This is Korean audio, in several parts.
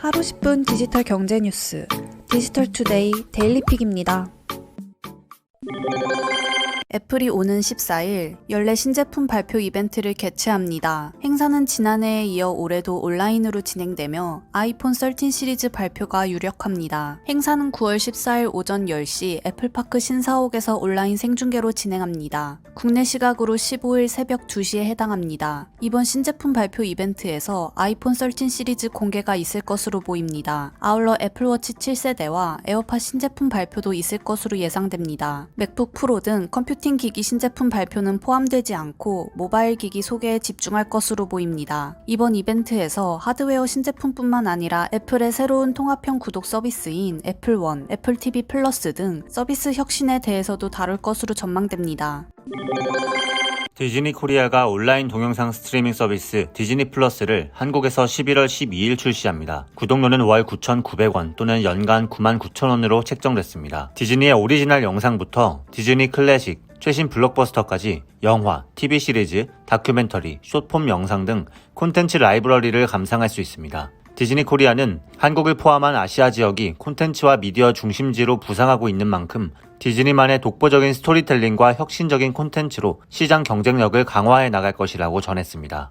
하루 10분 디지털 경제 뉴스 디지털 투데이 데일리픽입니다. 애플이 오는 14일 연례 신제품 발표 이벤트를 개최합니다. 행사는 지난해에 이어 올해도 온라인으로 진행되며 아이폰 13 시리즈 발표가 유력합니다. 행사는 9월 14일 오전 10시 애플파크 신사옥에서 온라인 생중계로 진행합니다. 국내 시각으로 15일 새벽 2시에 해당합니다. 이번 신제품 발표 이벤트에서 아이폰 13 시리즈 공개가 있을 것으로 보입니다. 아울러 애플워치 7세대와 에어팟 신제품 발표도 있을 것으로 예상됩니다. 맥북 프로 등 컴퓨 팅 기기 신제품 발표는 포함되지 않고 모바일 기기 소개에 집중할 것으로 보입니다. 이번 이벤트에서 하드웨어 신제품뿐만 아니라 애플의 새로운 통합형 구독 서비스인 애플원, 애플 TV 플러스 등 서비스 혁신에 대해서도 다룰 것으로 전망됩니다. 디즈니 코리아가 온라인 동영상 스트리밍 서비스 디즈니 플러스를 한국에서 11월 12일 출시합니다. 구독료는 월 9,900원 또는 연간 99,000원으로 책정됐습니다. 디즈니의 오리지널 영상부터 디즈니 클래식, 최신 블록버스터까지 영화, TV 시리즈, 다큐멘터리, 숏폼 영상 등 콘텐츠 라이브러리를 감상할 수 있습니다. 디즈니 코리아는 한국을 포함한 아시아 지역이 콘텐츠와 미디어 중심지로 부상하고 있는 만큼 디즈니만의 독보적인 스토리텔링과 혁신적인 콘텐츠로 시장 경쟁력을 강화해 나갈 것이라고 전했습니다.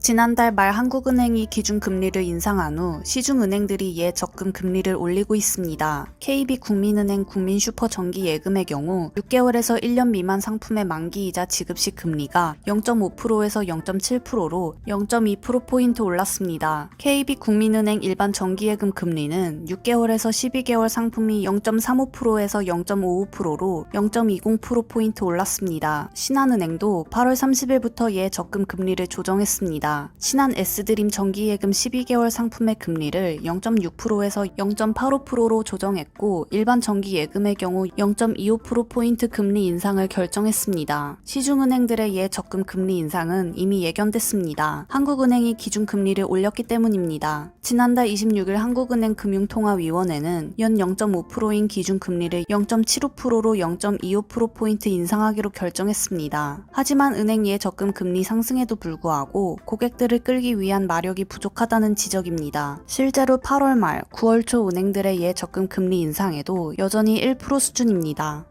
지난달 말 한국은행이 기준금리를 인상한 후 시중은행들이 이에 적금 금리를 올리고 있습니다. KB국민은행 국민슈퍼 정기예금의 경우 6개월에서 1년 미만 상품의 만기이자 지급시 금리가 0.5%에서 0.7%로 0.2%포인트 올랐습니다. KB국민은행 일반 정기예금 금리는 6개월에서 12개월 상품이 0.35%에서 0.55%로 0.20%포인트 올랐습니다. 신한은행도 8월 30일부터 이에 적금 금리를 조정했습니다. 신한 S드림 정기예금 12개월 상품의 금리를 0.6%에서 0.85%로 조정했고 일반 정기예금의 경우 0.25%포인트 금리 인상을 결정했습니다. 시중은행들의 예 적금 금리 인상은 이미 예견됐습니다. 한국은행이 기준금리를 올렸기 때문입니다. 지난달 26일 한국은행 금융통화위원회는 연 0.5%인 기준금리를 0.75%로 0.25%포인트 인상하기로 결정했습니다. 하지만 은행 예 적금 금리 상승에도 불구하고 고객들을 끌기 위한 마력이 부족하다는 지적입니다. 실제로 8월 말, 9월 초 은행들의 예 적금 금리 인상에도 여전히 1% 수준입니다.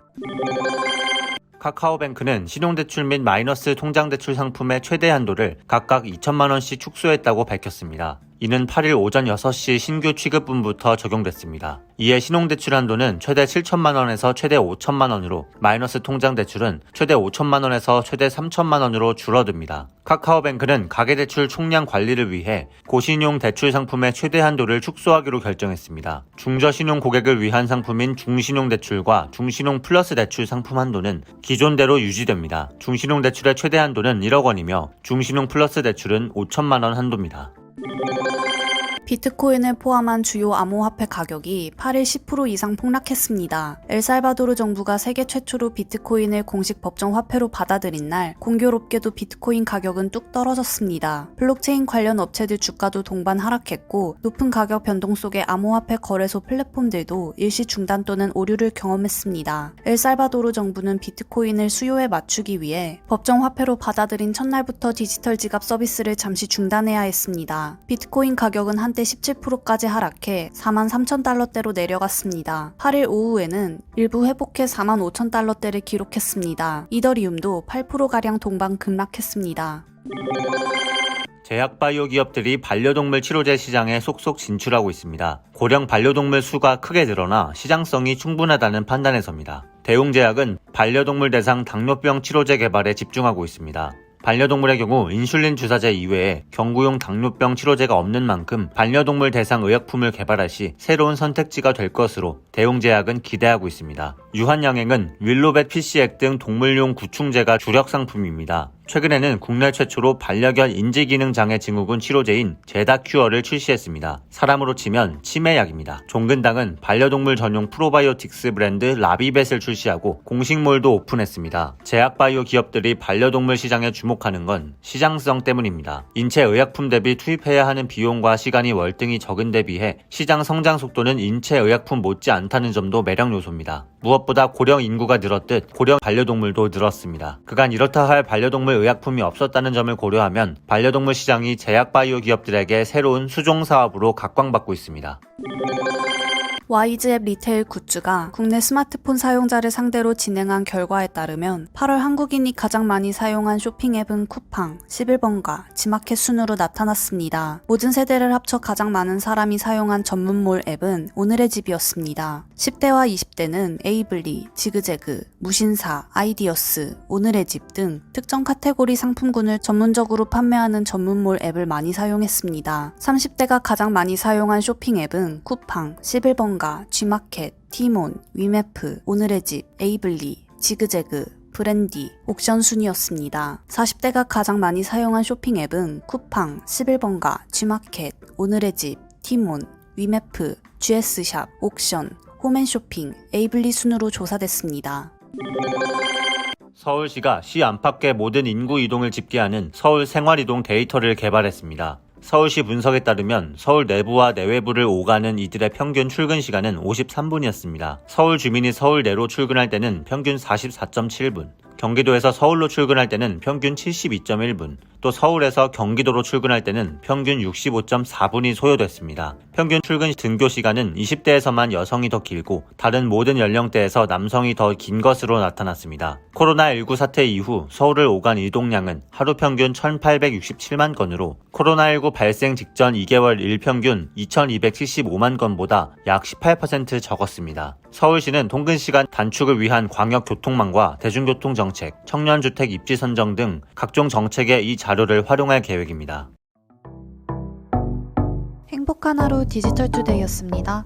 카카오뱅크는 신용대출 및 마이너스 통장대출 상품의 최대 한도를 각각 2천만 원씩 축소했다고 밝혔습니다. 이는 8일 오전 6시 신규 취급분부터 적용됐습니다. 이에 신용대출 한도는 최대 7천만 원에서 최대 5천만 원으로 마이너스 통장 대출은 최대 5천만 원에서 최대 3천만 원으로 줄어듭니다. 카카오뱅크는 가계대출 총량 관리를 위해 고신용 대출 상품의 최대 한도를 축소하기로 결정했습니다. 중저신용 고객을 위한 상품인 중신용 대출과 중신용 플러스 대출 상품 한도는 기존대로 유지됩니다. 중신용 대출의 최대 한도는 1억 원이며 중신용 플러스 대출은 5천만 원 한도입니다. Thank you. 비트코인을 포함한 주요 암호화폐 가격이 8일 10% 이상 폭락했습니다. 엘살바도르 정부가 세계 최초로 비트코인을 공식 법정 화폐로 받아들인 날 공교롭게도 비트코인 가격은 뚝 떨어졌습니다. 블록체인 관련 업체들 주가도 동반 하락했고 높은 가격 변동 속에 암호화폐 거래소 플랫폼들도 일시 중단 또는 오류를 경험했습니다. 엘살바도르 정부는 비트코인을 수요에 맞추기 위해 법정 화폐로 받아들인 첫날부터 디지털 지갑 서비스를 잠시 중단해야 했습니다. 비트코인 가격은 한 한때 17%까지 하락해 4만 3천 달러대로 내려갔습니다. 8일 오후에는 일부 회복해 4만 5천 달러대를 기록했습니다. 이더리움도 8%가량 동반 급락했습니다. 제약 바이오 기업들이 반려동물 치료제 시장에 속속 진출하고 있습니다. 고령 반려동물 수가 크게 늘어나 시장성이 충분하다는 판단에서입니다. 대웅제약은 반려동물 대상 당뇨병 치료제 개발에 집중하고 있습니다. 반려동물의 경우 인슐린 주사제 이외에 경구용 당뇨병 치료제가 없는 만큼 반려동물 대상 의약품을 개발할 시 새로운 선택지가 될 것으로 대웅제약은 기대하고 있습니다. 유한양행은 윌로벳 PC액 등 동물용 구충제가 주력 상품입니다. 최근에는 국내 최초로 반려견 인지기능 장애 증후군 치료제인 제다큐어를 출시했습니다. 사람으로 치면 치매약입니다. 종근당은 반려동물 전용 프로바이오틱스 브랜드 라비벳을 출시하고 공식몰도 오픈했습니다. 제약바이오 기업들이 반려동물 시장에 주목하는 건 시장성 때문입니다. 인체 의약품 대비 투입해야 하는 비용과 시간이 월등히 적은 데 비해 시장 성장 속도는 인체 의약품 못지 않다는 점도 매력 요소입니다. 무엇보다 고령 인구가 늘었듯 고령 반려동물도 늘었습니다. 그간 이렇다 할 반려동물 의약품이 없었다는 점을 고려하면 반려동물 시장이 제약 바이오 기업들에게 새로운 수종 사업으로 각광받고 있습니다. 와이즈앱 리테일 굿즈가 국내 스마트폰 사용자를 상대로 진행한 결과에 따르면 8월 한국인이 가장 많이 사용한 쇼핑 앱은 쿠팡, 11번가, 지마켓 순으로 나타났습니다. 모든 세대를 합쳐 가장 많은 사람이 사용한 전문몰 앱은 오늘의 집이었습니다. 10대와 20대는 에이블리, 지그재그, 무신사, 아이디어스, 오늘의 집 등 특정 카테고리 상품군을 전문적으로 판매하는 전문몰 앱을 많이 사용했습니다. 30대가 가장 많이 사용한 쇼핑 앱은 쿠팡, 11번가, G마켓, 티몬, 위메프, 오늘의 집, 에이블리, 지그재그, 브랜디, 옥션 순이었습니다. 40대가 가장 많이 사용한 쇼핑 앱은 쿠팡, 11번가, G마켓, 오늘의 집, 티몬, 위메프, GS샵, 옥션, 홈앤쇼핑, 에이블리 순으로 조사됐습니다. 서울시가 시 안팎의 모든 인구 이동을 집계하는 서울 생활 이동 데이터를 개발했습니다. 서울시 분석에 따르면 서울 내부와 내외부를 오가는 이들의 평균 출근 시간은 53분이었습니다. 서울 주민이 서울 내로 출근할 때는 평균 44.7분, 경기도에서 서울로 출근할 때는 평균 72.1분, 또 서울에서 경기도로 출근할 때는 평균 65.4분이 소요됐습니다. 평균 출근 등교 시간은 20대에서만 여성이 더 길고 다른 모든 연령대에서 남성이 더 긴 것으로 나타났습니다. 코로나19 사태 이후 서울을 오간 이동량은 하루 평균 1867만 건으로 코로나19 발생 직전 2개월 일평균 2275만 건보다 약 18% 적었습니다. 서울시는 통근 시간 단축을 위한 광역 교통망과 대중교통 정책, 청년주택 입지 선정 등 각종 정책에 이 자료를 활용할 계획입니다. 행복한 하루 디지털 투데이였습니다.